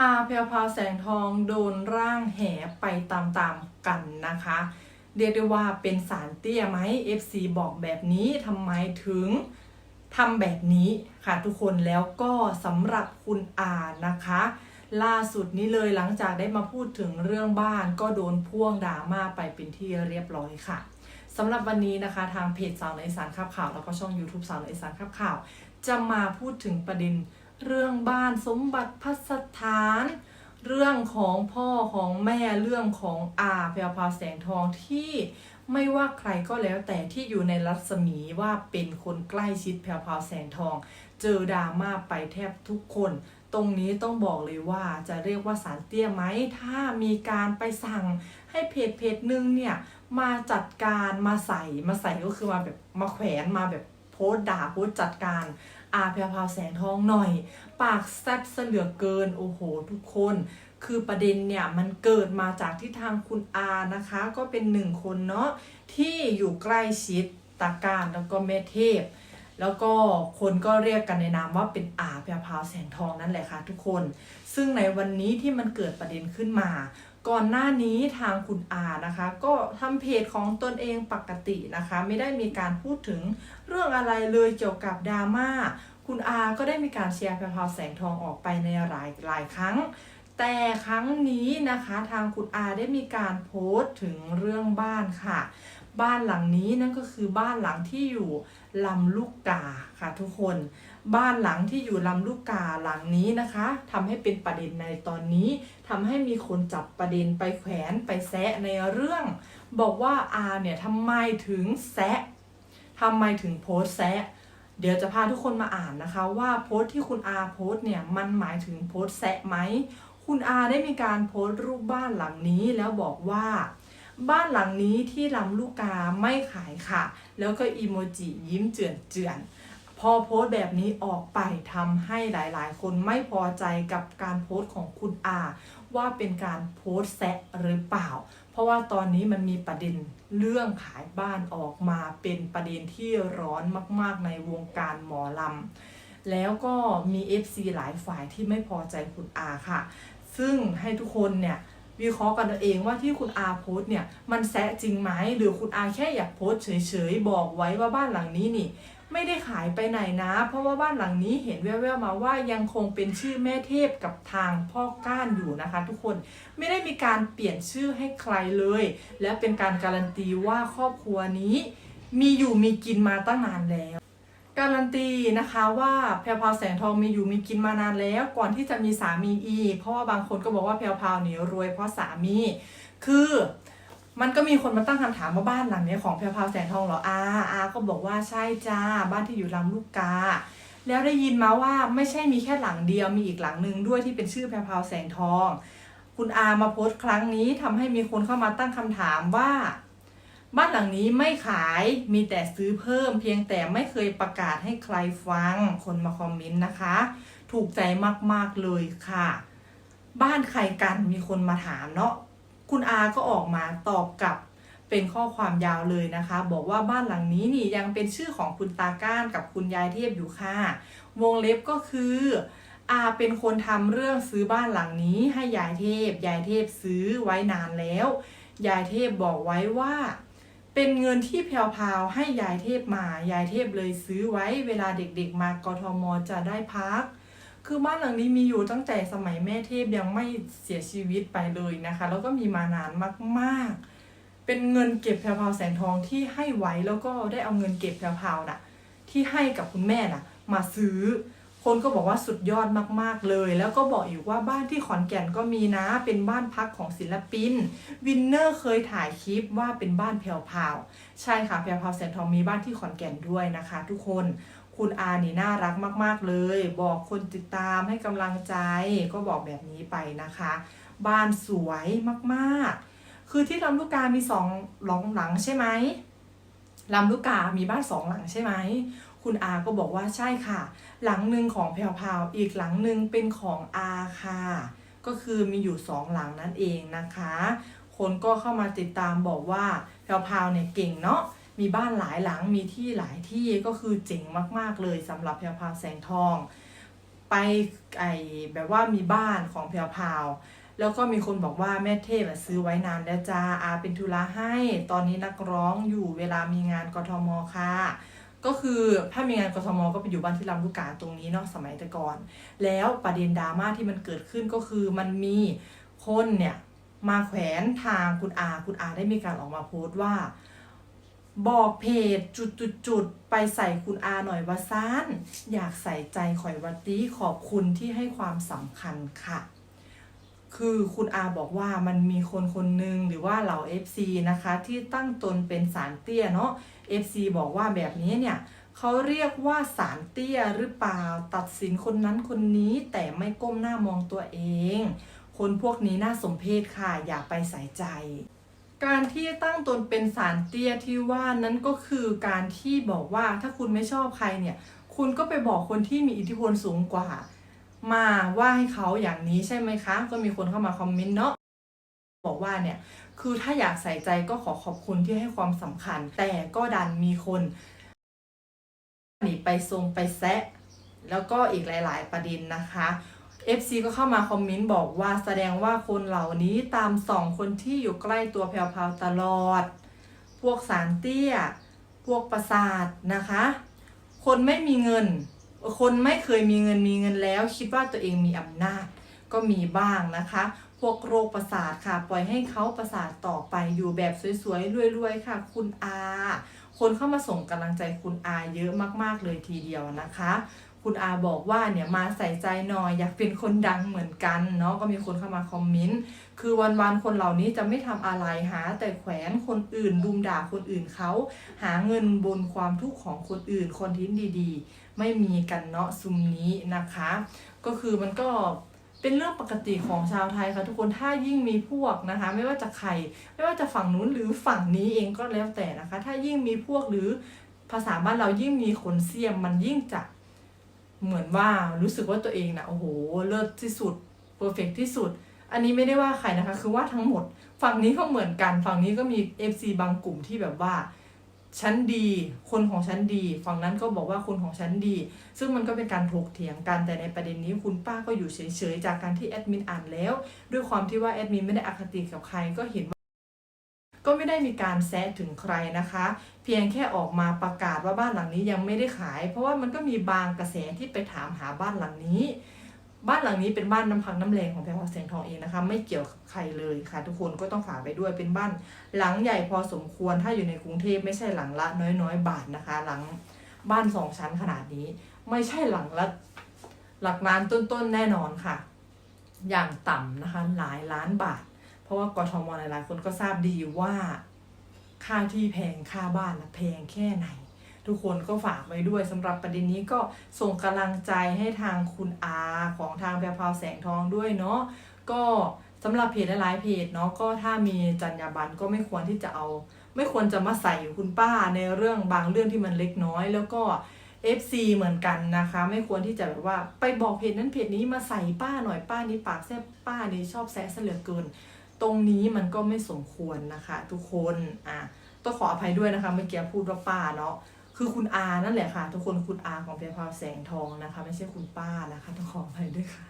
อาเพลพาแสงทองโดนร่างแห่ไปตามๆกันนะคะ เรียกได้ว่าเป็นสารเตี้ยไหม FC บอกแบบนี้ทำไมถึงทำแบบนี้ค่ะทุกคนแล้วก็สำหรับคุณอานะคะ ล่าสุดนี้เลยหลังจากได้มาพูดถึงเรื่องบ้านก็โดนพ่วงดราม่าไปเป็นที่เรียบร้อยค่ะสำหรับวันนี้นะคะทางเพจสาวในสารข่าว แล้วก็ช่อง YouTube สาวในสารข่าว จะมาพูดถึงประเด็น เรื่องบ้านสมบัติพัสถาน เรื่องของพ่อของแม่เรื่องของอาแพรวพาแสงทองที่ไม่ว่าใครก็แล้วแต่ที่อยู่ในรัศมีว่าเป็นคนใกล้ชิดแพรวพาแสงทอง เจอดราม่าไปแทบทุกคน ตรงนี้ต้องบอกเลยว่าจะเรียกว่าสารเตี้ยไหมถ้ามีการไปสั่งให้เพจเพจหนึ่งเนี่ยมาจัดการมาใส่มาใส่ก็คือมาแบบมาแขวนมาแบบโพสต์ด่าโพสต์จัดการ อาแพรวพาวแสงทองหน่อย ปากแซบเสลือเกิน โอ้โห ทุกคน คือประเด็นเนี่ย มันเกิดมาจากที่ทางคุณอานะคะ ก็เป็นหนึ่งคนเนาะที่อยู่ใกล้ชิดตาการแล้วก็แม่เทพ แล้วก็คนก็เรียกกันในนามว่าเป็นอาแพรวพาวแสงทองนั่นแหละค่ะทุกคน ซึ่งในวันนี้ที่มันเกิดประเด็นขึ้นมา ก่อนหน้านี้ทางคุณอานะคะ ก็ทำเพจของตนเองปกตินะคะ ไม่ได้มีการพูดถึงเรื่องอะไรเลยเกี่ยวกับดราม่าคุณอาก็ได้มีการแชร์แพรพาวแสงทองออกไปในหลายหลายครั้ง แต่ครั้งนี้นะคะทางคุณอาได้มีการโพสต์ถึงเรื่องบ้านค่ะ บ้านหลังนี้นั่นก็คือบ้านหลังที่อยู่ลำลูกกาค่ะทุกคน บ้านหลังที่อยู่ลำลูกกาหลังนี้นะคะทำให้เป็นประเด็นในตอนนี้ทำให้มีคนจับประเด็นไปแขวนไปแซะในเรื่อง บอกว่าอาเนี่ยทำไมถึงแซะทำไมถึงโพสต์แซะเดี๋ยวจะพาทุกคนมาอ่านนะคะ ว่าโพสต์ที่คุณอาโพสต์เนี่ยมันหมายถึงโพสต์แซะไหมคุณอาได้มีการโพสต์รูปบ้านหลังนี้แล้วบอกว่า บ้านหลังนี้ที่ลำลูกกาไม่ขายค่ะ แล้วก็อีโมจิยิ้มเจือนเจือนพอโพสต์แบบนี้ออกไปทำให้หลายๆ คนไม่พอใจกับการโพสต์ของคุณอา ว่าเป็นการโพสต์แซะหรือเปล่า เพราะว่าตอนนี้มันมีประเด็นเรื่องขายบ้านออกมาเป็นประเด็นที่ร้อนมาก ๆ ในวงการหมอลำแล้วก็มี FC หลายฝ่ายที่ไม่พอใจคุณอาค่ะ ซึ่งให้ทุกคนเนี่ย วิเคราะห์กันเองว่าที่คุณอาโพสเนี่ยมันแซะจริงไหมหรือคุณอาแค่อยากโพสเฉยๆบอกไว้ว่าบ้านหลังนี้นี่ไม่ได้ขายไปไหนนะ เพราะว่าบ้านหลังนี้เห็นแว่วๆมาว่ายังคงเป็นชื่อแม่เทพกับทางพ่อก้านอยู่นะคะ ทุกคนไม่ได้มีการเปลี่ยนชื่อให้ใครเลย และเป็นการการันตีว่าครอบครัวนี้ มีอยู่มีกินมาตั้งนานแล้ว การันตีนะคะว่าแพรวพาวแสงทองมีอยู่มีกินมานานแล้ว ก่อนที่จะมีสามีอีก เพราะว่าบางคนก็บอกว่าแพรวพาวเนี่ยรวยเพราะสามี คือมันก็มีคนมาตั้งคำถามว่าบ้านหลังนี้ของแพรวพาวแสงทองเหรออาอาก็บอกว่าใช่จ้าบ้านที่อยู่ลำลูกกา แล้วได้ยินมาว่าไม่ใช่มีแค่หลังเดียวมีอีกหลังหนึ่งด้วยที่เป็นชื่อแพรวพาวแสงทอง คุณอามาโพสต์ครั้งนี้ทำให้มีคนเข้ามาตั้งคำถามว่า บ้านหลังนี้ไม่ขายมีแต่ซื้อเพิ่ม เพียงแต่ไม่เคยประกาศให้ใครฟัง คนมาคอมเมนต์นะคะ ถูกใจมากๆเลยค่ะ บ้านใครกันมีคนมาถามเนาะคุณอาก็ออกมาตอบกลับเป็นข้อความยาวเลยนะคะ บอกว่าบ้านหลังนี้นี่ยังเป็นชื่อของคุณตาก้านกับคุณยายเทพอยู่ค่ะ วงเล็บก็คืออาเป็นคนทำเรื่องซื้อบ้านหลังนี้ให้ยายเทพ ยายเทพซื้อไว้นานแล้ว ยายเทพบอกไว้ว่า เป็นเงินที่แพรวๆให้ยายเทพมา ยายเทพเลยซื้อไว้เวลาเด็กๆมากทมจะได้พัก คือบ้านหลังนี้มีอยู่ตั้งแต่สมัยแม่เทพยังไม่เสียชีวิตไปเลยนะคะ แล้วก็มีมานานมากๆ เป็นเงินเก็บแพรวๆแสงทองที่ให้ไว้แล้วก็ได้เอาเงินเก็บแพรวๆน่ะ ที่ให้กับคุณแม่น่ะ มาซื้อ คนก็บอกว่าสุดยอดมากๆเลย แล้วก็บอกอีกว่าบ้านที่ขอนแก่นก็มีนะ เป็นบ้านพักของศิลปิน วินเนอร์เคยถ่ายคลิปว่าเป็นบ้านแพรวพาวใช่ค่ะแพรวพาวแสงทองมีบ้านที่ขอนแก่นด้วยนะคะ ทุกคนคุณอานี่น่ารักมาก ๆ เลย บอกคนติดตามให้กำลังใจ ก็บอกแบบนี้ไปนะคะ บ้านสวยมากๆ คือที่ลำลูกกามีสองหลังหลังใช่ไหมลำลูกกามีบ้านสองหลังใช่ไหม คุณอาก็บอกว่าใช่ค่ะ หลังหนึ่งของแพรวพราอีกหลังหนึ่งเป็นของอาค่ะ ก็คือมีอยู่สองหลังนั่นเองนะคะ คนก็เข้ามาติดตามบอกว่าแพรวพราเนี่ยเก่งเนาะมีบ้านหลายหลังมีที่หลายที่ก็คือเจ๋งมากๆเลยสำหรับแพรวพราแสงทอง ไปไอแบบว่ามีบ้านของแพรวพราแล้วก็มีคนบอกว่าแม่เทพซื้อไว้นานแล้วจ้าอาเป็นธุระให้ ตอนนี้นักร้องอยู่เวลามีงานกทมค่ะ ก็คือถ้ามีงานกทมก็ไปอยู่บ้านที่ลำลูกกาตรงนี้เนาะสมัยแต่ก่อน แล้วประเด็นดราม่าที่มันเกิดขึ้นก็คือมันมีคนเนี่ยมาแขวนทางคุณอาคุณอาได้มีการออกมาโพสต์ว่า บอกเพจจุดจุดจุดๆๆไปใส่คุณอาหน่อยว่าซ่านอยากใส่ใจข่อยวัตตีขอบคุณที่ให้ความสำคัญค่ะ คือคุณอาบอกว่ามันมีคนคนหนึ่งหรือว่าเหล่า FC นะคะที่ตั้งตนเป็นสารเตี้ยเนาะ FC บอกว่าแบบนี้เนี่ยเขาเรียกว่าสารเตี้ยหรือเปล่าตัดสินคนนั้นคนนี้แต่ไม่ก้มหน้ามองตัวเอง คนพวกนี้น่าสมเพชค่ะอย่าไปใส่ใจ การที่ตั้งตนเป็นสารเตี้ยที่ว่านั้นก็คือการที่บอกว่าถ้าคุณไม่ชอบใครเนี่ย คุณก็ไปบอกคนที่มีอิทธิพลสูงกว่า มาว่าให้เขาอย่างนี้ใช่ไหมคะ ก็มีคนเข้ามาคอมเมนต์เนาะบอกว่าเนี่ยคือถ้าอยากใส่ใจก็ขอขอบคุณที่ให้ความสำคัญ แต่ก็ดันมีคนหนีไปทรงไปแซะ แล้วก็อีกหลาย ๆ ประเด็นนะคะ FC ก็เข้ามาคอมเมนต์บอกว่าแสดงว่าคนเหล่านี้ตามสองคนที่อยู่ใกล้ตัวแพรวพราตลอด พวกสารเตี้ย พวกประสาทนะคะ คนไม่มีเงิน คนไม่เคยมีเงินมีเงินแล้ว คิดว่าตัวเองมีอำนาจ ก็มีบ้างนะคะ พวกโรคประสาทค่ะ ปล่อยให้เขาประสาทต่อไปอยู่แบบสวยๆรวยๆค่ะ คุณอาคนเข้ามาส่งกำลังใจคุณอาเยอะมากๆเลยทีเดียวนะคะ คุณอาบอกว่าเนี่ยมาใส่ใจหน่อยอยากเป็นคนดังเหมือนกันเนาะก็มีคนเข้ามาคอมเมนต์คือวันๆคนเหล่านี้จะไม่ทำอะไรหา แต่แขวนคนอื่นดุมด่าคนอื่นเขาหาเงินบนความทุกข์ของคนอื่นคอนเทนต์ดีๆ ไม่มีกันเนาะซุมนี้นะคะ ก็คือมันก็เป็นเรื่องปกติของชาวไทยค่ะทุกคนถ้ายิ่งมีพวกนะคะ ไม่ว่าจะใครไม่ว่าจะฝั่งนู้นหรือฝั่งนี้เองก็แล้วแต่นะคะ ถ้ายิ่งมีพวกหรือภาษาบ้านเรายิ่งมีขนเสียมมันยิ่งจะ เหมือนว่ารู้สึกว่าตัวเองนะโอ้โหเลิศที่สุดเพอร์เฟกที่สุด อันนี้ไม่ได้ว่าใครนะคะ คือว่าทั้งหมด ฝั่งนี้ก็เหมือนกัน ฝั่งนี้ก็มี FC บางกลุ่มที่แบบว่าฉันดี คนของฉันดี ฝั่งนั้นก็บอกว่าคนของฉันดี ซึ่งมันก็เป็นการถกเถียงกันแต่ในประเด็นนี้คุณป้าก็อยู่เฉยๆจากการที่แอดมินอ่านแล้ว ด้วยความที่ว่าแอดมินไม่ได้อคติกับใครก็เห็นว่า ก็ไม่ได้มีการแซะถึงใครนะคะ เพียงแค่ออกมาประกาศว่าบ้านหลังนี้ยังไม่ได้ขาย เพราะว่ามันก็มีบางกระแสที่ไปถามหาบ้านหลังนี้ บ้านหลังนี้เป็นบ้านน้ำพักน้ำแรงของแพรวแสงทองเองนะคะ ไม่เกี่ยวกับใครเลยค่ะ ทุกคนก็ต้องฝากไปด้วยเป็นบ้านหลังใหญ่พอสมควรถ้าอยู่ในกรุงเทพไม่ใช่หลังละน้อยๆ บาทนะคะ หลังบ้านสองชั้นขนาดนี้ ไม่ใช่หลังละหลักล้านต้นๆแน่นอนค่ะ อย่างต่ำนะคะหลายล้านบาท เพราะว่ากทมหลายๆคนก็ทราบดีว่าค่าที่แพงค่าบ้านนะแพงแค่ไหน ทุกคนก็ฝากไว้ด้วยสำหรับประเด็นนี้ก็ส่งกำลังใจให้ทางคุณอาของทางแพรพราวแสงทองด้วยเนาะก็สำหรับเพจหลายๆเพจเนาะก็ถ้ามีจรรยาบรรณก็ไม่ควรที่จะเอา ไม่ควรจะมาใส่คุณป้าในเรื่องบางเรื่องที่มันเล็กน้อย แล้วก็ FC เหมือนกันนะคะ ไม่ควรที่จะแบบว่าไปบอกเพจนั้นเพจนี้มาใส่ป้าหน่อยป้านี้ปากแซ่บป้านี้ชอบแซะเหลือเกิน ตรงนี้มันก็ไม่สมควรนะคะ ทุกคนอะต้องขออภัยด้วยนะคะเมื่อกี้พูดว่าป้าเนาะคือคุณอานั่นแหละค่ะ ทุกคนคุณอาของเพียพาวแสงทองนะคะ ไม่ใช่คุณป้านะคะต้องขออภัยด้วยค่ะ